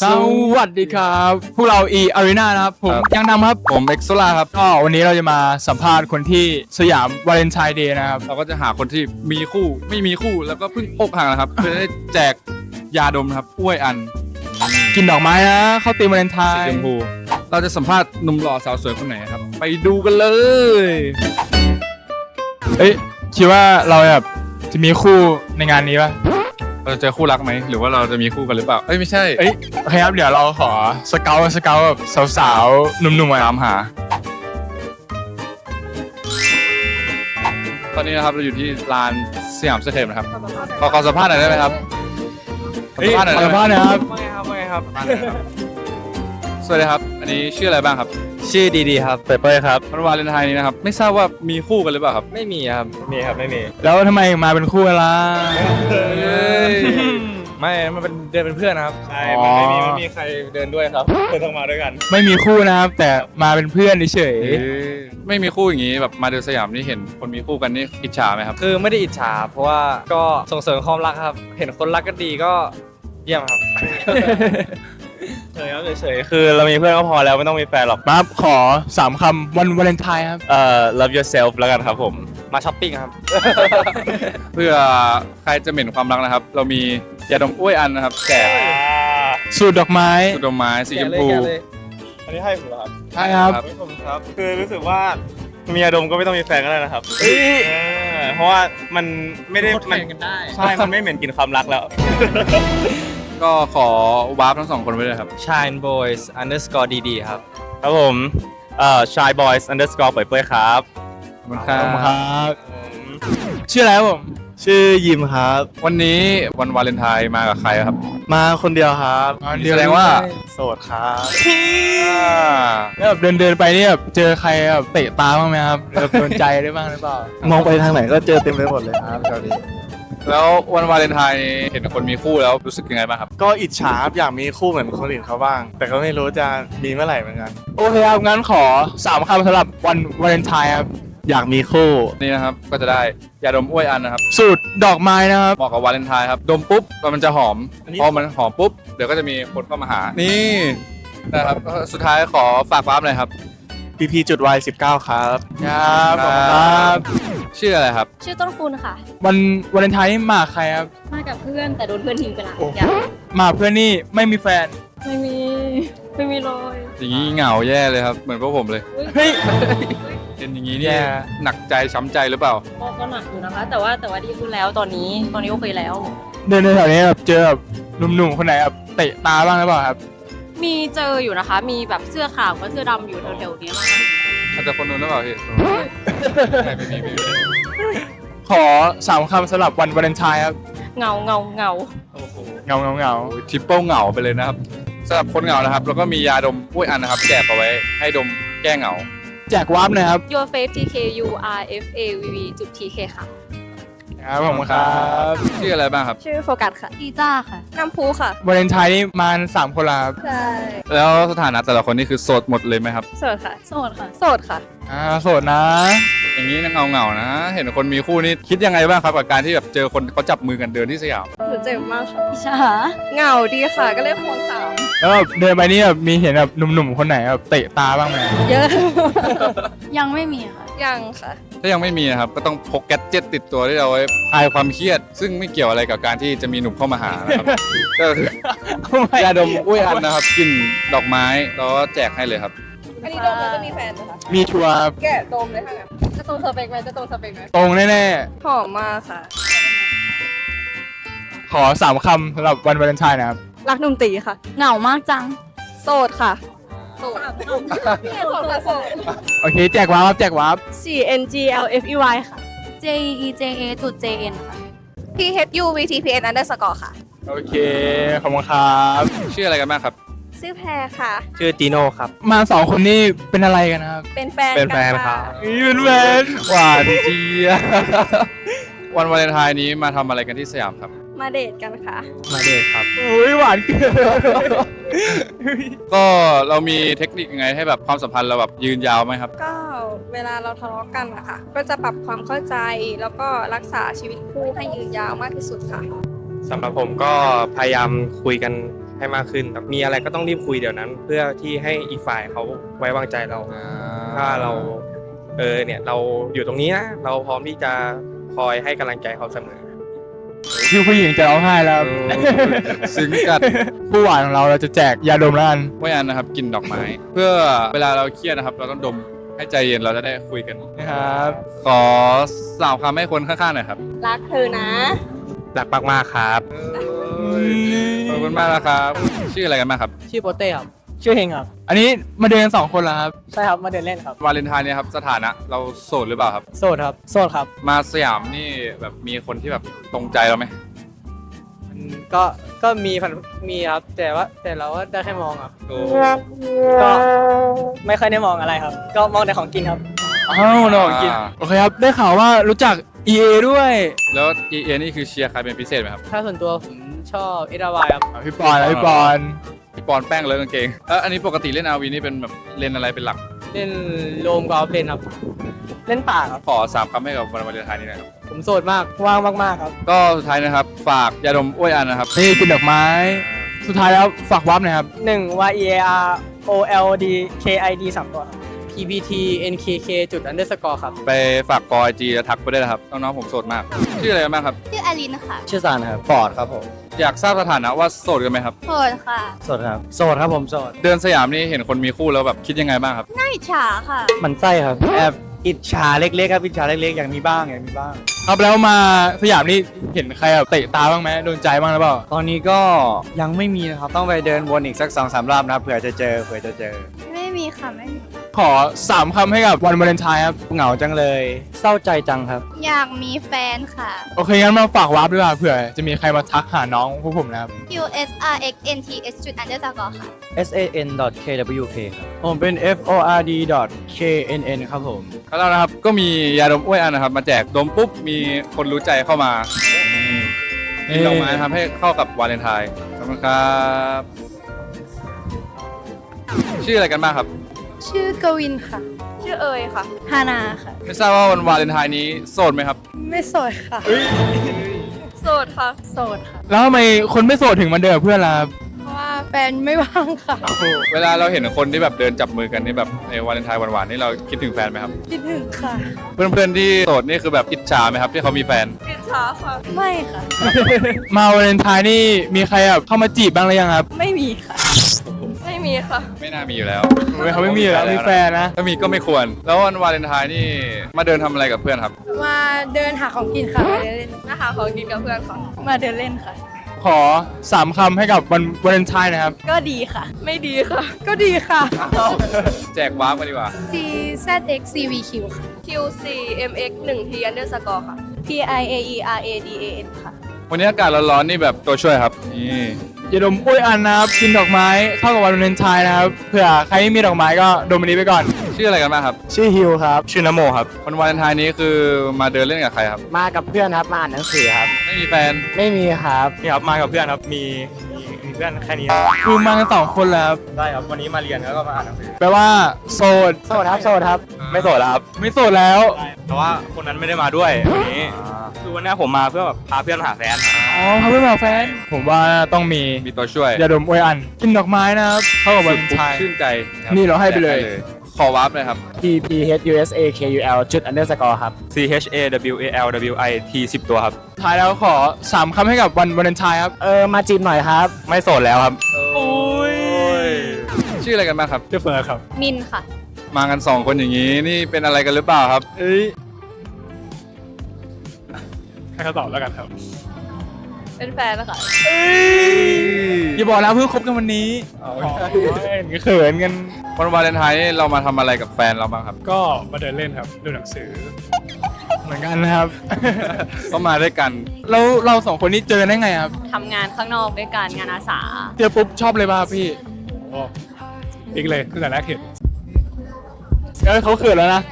สวัสดีครับพวกเรา E Arena นะครับ ผมครับ ยังนำครับผมเอ็กซ์โซล่าครับ ก็วันนี้เราจะมาสัมภาษณ์คนที่สยามวาเลนไทน์เดย์นะครับ เราก็จะหาคนที่มีคู่ไม่มีคู่แล้วก็เพิ่งอกหักนะครับ เพื่อได้แจกยาดมนะครับอ้วยอันกินดอกไม้นะเข้าตีมวาเลนไทสีน์ชมพูเราจะสัมภาษณ์หนุ่มหล่อสาวสวยคนไหนครับ ไปดูกันเลย เอ้ยคิดว่าเราแบบจะมีคู่ในงานนี้ป่ะ เราจะเจอคู่รักไหม หรือว่าเราจะมีคู่กันหรือเปล่า เอ้ยไม่ใช่เอ้ยโอเคครับเดี๋ยวเราขอสเกลสเกลแบบสาวๆหนุ่มๆมาตามหา ตอนนี้นะครับเราอยู่ที่ลานสยามสเคปนะครับขอขอสัมภาษณ์หน่อยได้ไหมครับขอเฮ้ยสัมภาษณ์หน่อยขอได้สัมไหมภาษณ์หนะครับไม่ครับไม่ครับ สวัสดีครับ อันนี้ชื่ออะไรบ้างครับชื่อดีๆครับเปเปอร์ครับ วันวาเลนไทน์นี้นะครับ ไม่ทราบว่ามีคู่กันหรือเปล่าครับไม่มีครับมีครับไม่มี แล้วทำไมมาเป็นคู่กันล่ะไม่มันเป็นเดินเป็นเพื่อนนะครับใช่อ๋อมันไม่มีไม่มีใครเดินด้วยครับเดินต้องมาด้วยกันไม่มีคู่นะครับ แต่มาเป็นเพื่อนเฉยเอ๊ะไม่มีคู่อย่างนี้แบบมาเดินสยามนี่เห็นคนมีคู่กันนี่อิจฉาไหมครับคือไม่ได้อิจฉาเพราะว่าก็ส่งเสริมความรักครับ เห็นคนรักกันดีก็เยี่ยมครับ เฉยครับเฉยๆคือเรามีเพื่อนก็พอแล้วไม่ต้องมีแฟนหรอกๆมาขอสามคำวันวาเลนไทน์ครับ เอ่อ love yourself แล้วกันครับผม มาช้อปปิ้งครับ เพื่อใครจะเหม็นความรักนะครับ เรามียาดมอ้วยอันนะครับแจกสูตรดอกไม้สุดดอกไม้สีชมพูอันนี้ให้ผมเหรอครับใช่ครับ ครับผมครับ คือรู้สึกว่ามีอารมณ์ก็ไม่ต้องมีแฟนก็ได้นะครับเออเพราะว่ามันไม่ได้มัน ใช่ มันไม่เหม็นกลินความรักแล้ว ก็ขอวาร์ปทั้งสองคนไว้เลยครับ Shine Boys underscore dd ครับ ครับผม เอ่อ Shy Boys underscore เปิดเปื่อยครับ ขอบคุณคขรัอบคุณคบรับชื่ออะไรครับผม ชื่อยิมครับ วันนี้วันวาเลนไทน์มากับใครครับ มาคนเดียวครับแสดงว่า โสดครับแล้วแบบเดินเดินๆไปเนี่ยแบบเจอใครแบบเตะตาบ้างไหมครับแบบโดนใจได้บ้างหรือเปล่ามองไปทางไหนก็เจอเต็มไปหมดเลยครับตอนนี้ แล้ววันวาเลนไทน์เห็นคนมีคู่แล้วรู้สึกยังไงบ้างครับ ก็อิจฉาครับอยากมีคู่เหมือนคนอื่นเขาบ้าง แต่ก็ไม่รู้จะมีเมื่อไหร่เหมือนกัน โอเคครับงั้นขอสามคำสำหรับวันวาเลนไทน์ครับอยากมีคู่นี่นะครับก็จะได้ยาดมอ้วยอันนะครับ สูตรดอกไม้นะครับเหมาะกับวาเลนไทน์ครับ ดมปุ๊บมันจะหอมพอมันหอมปุ๊บเดี๋ยวก็จะมีคนเข้ามาหา นี่นะครับก็สุดท้ายขอฝากวาร์ปหน่อยครับ PP จุด Y 19ครับครับขอบคุณครับชื่ออะไรครับ ชื่อต้นคุณค่ะ วันวาเลนไทน์นี่มาใครครับ มากับเพื่อนแต่โดนเพื่อนทิ้งไปแล้วโอ้โหอย่ามาเพื่อนนี่ไม่มีแฟน ไม่มี ไม่มีเลยอย่างนี้เหงาแย่เลยครับ เหมือนพวกผมเลยเฮ้ย เป็นอย่างนี้นี่แย่หนักใจช้ำใจหรือเปล่า ก็ก็หนักอยู่นะคะ แต่ว่าแต่ว่าดีขึ้นแล้วตอนนี้ ตอนนี้โอเคแล้ว เดินในแถวนี้แบบเจอแบบหนุ่มๆคนไหนแบบเตะตาบ้างหรือเปล่าครับ มีเจออยู่นะคะ มีแบบเสื้อขาวกับเสื้อดำอยู่แถวๆเนี้ยมาอาจจะคนนู้นหรือเปล่าพี่ไม่ไม่มีไม่มีขอสามคำสำหรับวันวาเลนไทน์ครับเงาเงาเงาเงาเงาเงาทริปเปิลเหงาไปเลยนะครับสำหรับคนเหงานะครับ แล้วก็มียาดมอ้วยอันนะครับ แจกเอาไว้ให้ดมแก้เหงา แจกวาร์ปหนะครับ your fav tk u r f a v v จุด tk ค่ะ ครับผมครับชื่ออะไรบ้างครับชื่อโฟกัสค่ะดีจ้าค่ะ น้ำพูค่ะ วาเลนไทน์นี่มาสามคนละครับใช่ แล้วสถานะแต่ละคนนี่คือโสดหมดเลยไหมครับ โสดค่ะ โสดค่ะ โสดค่ะ อ่าโสดนะ อย่างนี้เงาเงาๆนะ เห็นคนมีคู่นี่คิดยังไงบ้างครับกับการที่แบบเจอคนเขาจับมือกันเดินที่สยามหนูเจ็บมากค่ะอิชาเหงาดีค่ะ ก็เลยควงสามแล้วแบบเดินไปนี่แบบมีเห็นแบบหนุ่มๆคนไหนแบบเตะตาบ้างไหมเยอะ ยังไม่มีค่ะ ยังค่ะ ถ้ายังไม่มีนะครับก็ต้องพกแกดเจ็ตติดตัวที่เราไว้คลายความเครียด ซึ่งไม่เกี่ยวอะไรกับการที่จะมีหนุ่มเข้ามาหานะครับ ก็คือ ยาดมอุ้ยอันนะครับกลิ่นดอกไม้แล้วก็แจกให้เลยครับ อันนี้โดมแล้วจะมีแฟนไหมคะมีชัวร์ครับแกะโดมเลยค่ะงั้นจะตรงสเปคไหมจะตรงสเปคไหมตรงแน่หอมมากค่ะ ๆ ขอสามคำสำหรับวันวาเลนไทน์นะครับ รักหนุ่มตีค่ะ เหงามากจัง โสดค่ะ โสดโสดค่ะโสดโอเค แจกวาร์ปครับแจกวาร์ป C N G L F E Y ค่ะ j e j a จุด j n ค่ะ P H U V T P N underscore ค่ะ โอเค ขอบคุณครับ ชื่ออะไรกันบ้างครับ ชื่อแพรค่ะ ชื่อจีโน่ครับ มาสองคนนี่เป็นอะไรกันนะครับ เป็นแฟนเป็นแฟนกัครับ นี่เป็นแฟนหวานเจี๊ยบวันวาเลนไทน์นี้มาทำอะไรกันที่สยามครับ มาเดทกันค่ะ มาเดทครับ โอ้ยหวานเกินก็เรามีเทคนิคยังไงให้แบบความสัมพันธ์เราแบบยืนยาวไหมครับ ก็เวลาเราทะเลาะกันนะคะก็จะปรับความเข้าใจแล้วก็รักษาชีวิตคู่ให้ยืนยาวมากที่สุดค่ะ สำหรับผมก็พยายามคุยกัน ให้มากขึ้นครับมีอะไรก็ต้องรีบคุยเดี๋ยวนั้น เพื่อที่ให้อีกฝ่ายเขาไว้วางใจเรา ถ้าเราเออเนี่ยเราอยู่ตรงนี้นะเราพร้อมที่จะคอยให้กำลังใจเขาเสมอพี่ผู้หญิงจะร้องไห้แล้วซึ้งจัด ผู้หวานของเราเราจะแจกยาดมแล้วกันไม่อันนะครับกินดอกไม้ เพื่อเวลาเราเครียดนะครับ เราต้องดมให้ใจเย็นเราจะได้คุยกัน นะครับ ขอสาวคำให้คนข้างๆหน่อยครับรักเธอนะรักมากๆครับข อบคุณมากนะครับ ชื่ออะไรกันบ้างครับ ชื่อโปเต้ครับชื่อเฮงครับ อันนี้มาเดินสองคนแล้วครับ ใช่ครับมาเดินเล่นครับ วาเลนไทน์เนี่ยครับสถานะ เราโสดหรือเปล่าครับ โสดครับ โสดครับมาสยามนี่แบบมีคนที่แบบตรงใจเราไหมอืมก็ก็มีผ่านมีครับ แต่ว่าแต่เราก็ได้แค่มองครับ โอ้ก็ไม่ค่อยได้มองอะไรครับ ก็มองแต่ของกินครับ อ้าวน้องกิน โอเคครับ ได้ข่าวว่ารู้จัก EA ด้วย แล้ว EA นี่คือเชียร์ใครเป็นพิเศษไหมครับ ถ้าส่วนตัวผม ชอบเอราวายครับอะพี่ปอนแล้วพี่ปอนพี่ปอนแป้งเลยกางเกงเอออันนี้ปกติเล่นอาวีนี่เป็นแบบเล่นอะไรเป็นหลัก เล่นโลมกอล์ฟเล่นครับ เล่นป่าครับ ขอสามคำให้กับวันวาเลนไทน์นี้นะครับ ผมโสดมาก ว่างมากๆครับ ก็สุดท้ายนะครับ ฝากยาดมอ้วยอันนะครับ นี่กินดอกไม้ สุดท้ายแล้วฝากวับหน่อยครับ 1 y e a r o l d k i d สามตัวครับ p p t n k k จุด underscore ครับ ไปฝากกอไอจีแล้วทักไปได้นะครับ น้องๆผมโสดมาก ชื่ออะไรกันบ้างครับ ชื่ออลินค่ะ ชื่อซานครับฟอร์ดครับผม อยากทราบสถานะว่าโสดกันไหมครับ โสดค่ะโสดครับโสดครับผมโสดเดินสยามนี่เห็นคนมีคู่แล้วแบบคิดยังไงบ้างครับ น่าอิจฉาค่ะมันไส้ครับแอบอิจฉาเล็กๆครับอิจฉาเล็กๆอย่างมีบ้างอย่างมีบ้าง ครับแล้วมาสยามนี่เห็นใครแบบเตะตาบ้างไหมโดนใจบ้างหรือเปล่าตอนนี้ก็ยังไม่มีนะครับต้องไปเดินวนอีกสักสองสามรอบนะครับเผื่อจะเจอเผื่อจะเจอ ไม่มีค่ะ ไม่มี ขอสามคำให้กับวันวาเลนไทน์ครับ เหงาจังเลย เศร้าใจจังครับ อยากมีแฟนค่ะ โอเค งั้นมาฝากวับด้วยว่าเผื่อ จะมีใครมาทักหาน้องพวกผมนะครับ Q S R X N T S จุด underscore ค่ะ s a n k w k ครับผมเป็น f o r d k n n ครับผมแล้วนะครับก็มียาดมอ้วยอันนะครับ มาแจกดมปุ๊บมีคนรู้ใจเข้ามานี่ดอกไม้ทำให้เข้ากับวาเลนไทน์ขอบคุณครับ ชื่ออะไรกันบ้างครับ ชื่อกวินค่ะ ชื่อเอยค่ะ ฮานาค่ะ ไม่ทราบว่าวันวาเลนไทน์นี้โสดไหมครับ ไม่โสดค่ะ โสดค่ะ โสดค่ะ แล้วทำไมคนไม่โสดถึงมาเดินกับเพื่อนล่ะครับ นไม่ว่างค่ะ เวลาเราเห็นคนที่แบบเดินจับมือกันนี่แบบในวาเลนไทน์หวานๆนี่เราคิดถึงแฟนไหมครับ คิดถึงค่ะเพื่อนๆที่โสดนี่คือแบบอิจฉาไหมครับที่เขามีแฟน อิจฉาค่ะ ไม่ค่ะ มาวาเลนไทน์นี่มีใครแบบเข้ามาจีบบ้างหรือยังครับ ไม่มีค่ะ ไม่มีค่ะ ไม่น่ามีอยู่แล้วโอ้ยเขาไม่มีอยู่แล้วมีแฟนนะ ถ้ามีก็ไม่ควร แล้ววันวาเลนไทน์นี่มาเดินทำอะไรกับเพื่อนครับ มาเดินหาของกินค่ะมาเดินเล่นมาหาของกินกับเพื่อนค่ะ มาเดินเล่นค่ะ ขอสามคำให้กับวันวาเลนไทน์นะครับ ก็ดีค่ะ ไม่ดีค่ะ ก็ดีค่ะ แจกวาร์ปกันดีกว่า C Z X C V Q ค่ะ Q C M X 1 T underscore ค่ะ P I A E R A D A N ค่ะ วันนี้อากาศร้อนๆนี่แบบตัวช่วยครับ นี่ อย่าดมอุ้ยอันนะครับกินดอกไม้เข้ากับวันวาเลนไทน์นะครับเผื่อใครไม่มีดอกไม้ก็ดมอันนี้ไปก่อน ชื่ออะไรกันบ้างครับ ชื่อฮิวครับ ชื่อนโมครับวันวาเลนไทน์นี้คือมาเดินเล่นกับใครครับ มากับเพื่อนครับ มาอ่านหนังสือครับ ไม่มีแฟน ไม่มีครับ นี่ครับมากับเพื่อนครับมีมีมี เพื่อนแค่นี้คือมากันสองคนแล้วครับได้ครับวันนี้มาเรียนแล้วก็มาอ่านหนังสือแปลว่าโสดโสดครับโสดครับไม่โสดแล้วครับไม่โสดแล้ว แต่ว่าคนนั้นไม่ได้มาด้วยวันนี้คือวันนี้ผมมาเพื่อแบบพาเพื่อนหาแฟนอ๋อเขาเพื่อนมาแฟน ผมว่าต้องมีมีตัวช่วยอย่าดมอุ้ยอัน กินดอกไม้นะครับเข้ากับวันวาเลนไทน์ชื่นใจคบนี่เราให้ไปเลย แจก ขอวาร์ปเลยครับ p p h u s a k u l จุด underscore ครับ C H A W A L W I T 10 ตัวครับ ท้ายแล้วขอสามคำให้กับวันวาเลนไทน์ครับ เออมาจีบหน่อยครับ ไม่โสดแล้วครับ โอ้ย ชื่ออะไรกันบ้างครับ ชื่อเฟิร์สครับ มินค่ะ มากันสองคนอย่างนี้ นี่เป็นอะไรกันหรือเปล่าครับ เอ้ย ให้เขาตอบแล้วกันครับ เป็นแฟนนะคะอย่าบอกนะเพิ่งคบกันวันนี้อ๋อเขินกันวันวาเลนไทน์นี่เรามาทำอะไรกับแฟนเราบ้างครับ ก็มาเดินเล่นครับดูหนังสือ เหมือนกันนะครับ ก็มาด้วยกัน แล้วเราสองคนนี้เจอได้ไงครับ ทำงานข้างนอกด้วยกันงานอาสา เจอปุ๊บชอบเลยป่ะครับพี่อีกเลยตั้งแต่แรกเห็นเออเขาเขินแล้วนะ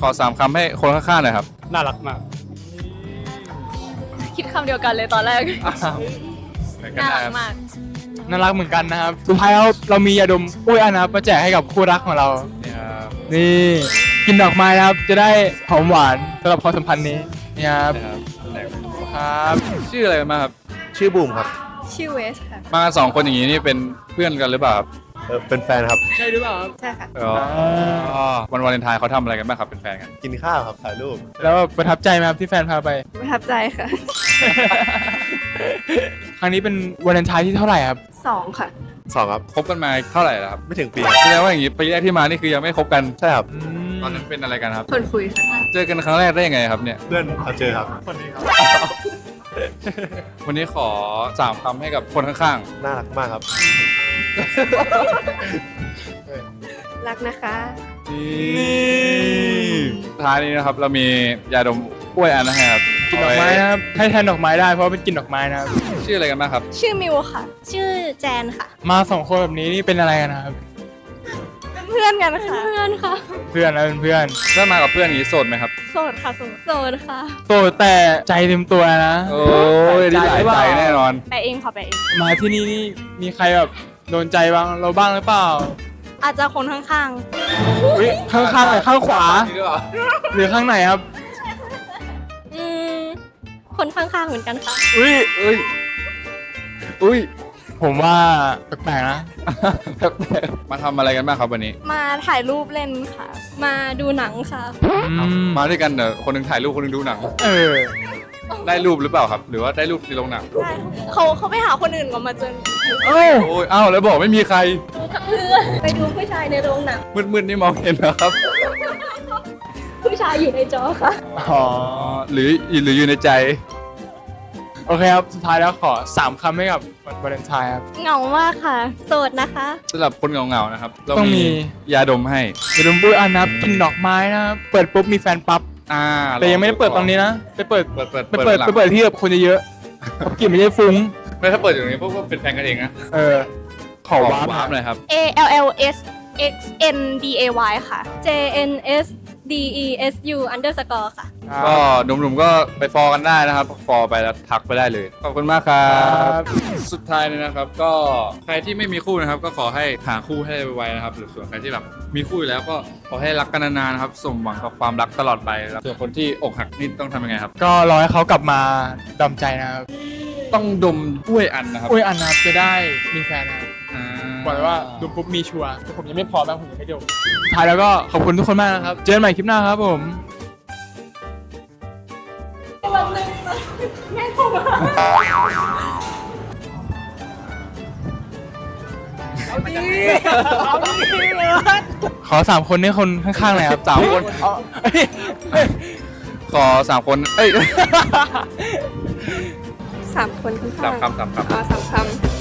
ขอสามคำให้คนข้างๆหน่อยครับ น่ารักมาก คิดคำเดียวกันเลยตอนแรก น่ารักมาก น่ารักเหมือนกันนะครับ สุดท้ายเราเรามียาดมอุ้ยอันนะครับมาแจกให้กับคู่รักของเรานี่ครับนี่กินดอกไม้นะครับ จะได้หอมหวานสำหรับความสัมพันธ์นี้นี่ครับนะครับครับ ชื่ออะไรกันบ้างครับ ชื่อบูมครับ ชื่อเวสค่ะ มากันสองคนอย่างนี้นี่เป็นเพื่อนกันหรือเปล่าครับ เออเป็นแฟนครับใช่หรือเปล่าครับใช่ค่ะ อ๋อวันวาเลนไทน์เขาทำอะไรกันบ้างครับเป็นแฟนกัน กินข้าวครับถ่ายรูปแล้วแบบประทับใจไหมครับที่แฟนพาไป ประทับใจค่ะ ครั้งนี้เป็นวันเลนไทน์ที่เท่าไหร่ครับสองค่ะ สองครับ คบกันมาเท่าไหร่แล้วครับไม่ถึงปีแสดงว่าอย่างนี้ปีแรกที่มานี่คือยังไม่คบกัน ใช่ครับตอนนั้นเป็นอะไรกันครับ คนคุยค่ะ เจอกันครั้งแรกได้ยังไงครับเนี่ย เพื่อนเขาเจอครับคนนี้ครับวันนี้ขอสามคำให้กับคนข้างน่ารักมากครับ รักนะคะๆนี่ท้ายนี้นะครับเรามียาดมกล้วยอันนะครับกลิ่นดอกไม้นะครับ ให้แทนดอกไม้ได้เพราะว่าเป็นกลิ่นดอกไม้นะครับชื่ออะไรกันบ้างครับ ชื่อมิวค่ะ ชื่อแจนค่ะ มาสองคนแบบนี้นี่เป็นอะไรกันนะครับ เป็นเพื่อนกันค่ะ เพื่อนค่ะ เพื่อนนะเป็นเพื่อนถ้ามากับเพื่อนอย่างนี้โสดไหมครับ โสดค่ะ โสดโสดค่ะ โตแต่ใจเต็มตัวนะ โอ้ยดีหลายใจแน่นอน ไปเองค่ะไปเอง มาที่นี่นี่มีใครแบบ โดนใจบ้างเราบ้างหรือเปล่าอาจจะคนข้างอุ๊ยข้างข้างไหนข้างขวาหรือข้างไหนครับๆ อืม คนข้างๆเหมือนกันค่ะ อุ้ยอุ้ยอุ้ยผมว่าแปลกๆนะมาทำอะไรกันบ้างครับวันนี้ มาถ่ายรูปเล่นค่ะ มาดูหนังค่ะ อืมมาด้วยกันเดี๋ยวคนหนึงถ่ายรูปคนหนึงดูหนัง เออ ได้รูปหรือเปล่าครับ หรือว่าได้รูปในโรงหนังได้เขาเขาไปหาคนอื่นก็มาเจอหนูเอ้ยโอ้ยอ้าวแล้วบอกไม่มีใครไปดูผู้ชายในโรงหนังมืดๆนี่มองเห็นเหรอครับ ผู้ชายอยู่ในจอค่ะอ๋ออ๋อหรือหรืออยู่ในใจ โอเคครับ สุดท้ายแล้วขอสามคำให้กับวันวาเลนไทน์ครับ เหงามากค่ะ โสดนะคะ สำหรับคนเหงาๆนะครับ เราต้องมี มียาดมให้อย่าลืมปุ้ยอันนะครับกลินดอกไม้นะครับ เปิดปุ๊บมีแฟนปั๊บ อ่าแต่ยังไม่ได้เปิดตรงนี้นะไปเปิดเปิดเปิดไปเปิดหลังไปเปิดที่แบบคนเยอะๆกลิ่นไม่ได้ฟุ้งไม่ถ้าเปิดอยู่ตรงนี้พวกก็เป็นแฟนกันเองนะเออขอวาร์ปวาร์ปหน่อยครับ A L L S X N D A Y ค่ะ J N S D E S U underscore ค่ะ ก็หนุ่มๆก็ไปฟอลกันได้นะครับ ฟอลไปแล้วทักไปได้เลย ขอบคุณมากครัครับบสุดท้ายเลยนะครับ ก็ใครที่ไม่มีคู่นะครับ ก็ขอให้หาคู่ให้ไวๆนะครับ หรือส่วนใครที่แบบมีคู่อยู่แล้วก็ขอให้รักกันนานๆนะครับ สมหวังกับความรักตลอดไปครับส่วนคนที่อกหักนี่ต้องทำยังไงครับ ก็รอให้เขากลับมาดอมใจนะครับ ต้องดมกล้วยอันนะครับ อุ้ยอันนะครับจะได้มีแฟนนะครับอ่า บอกเลยว่าดูปุ๊บมีชัวร์แต่ผมยังไม่พร้อมนะผมยังไม่ดมสุดท้ายแล้วก็ขอบคุณทุกคนมากนะครับ เจอกันใหม่คลิปหน้าครับผมขอสามคนให้คนข้างๆหน่อยครับสามคนขอสามคน เอ้ย สามคนข้างๆสามคำสามคำ อ๋อสามคำ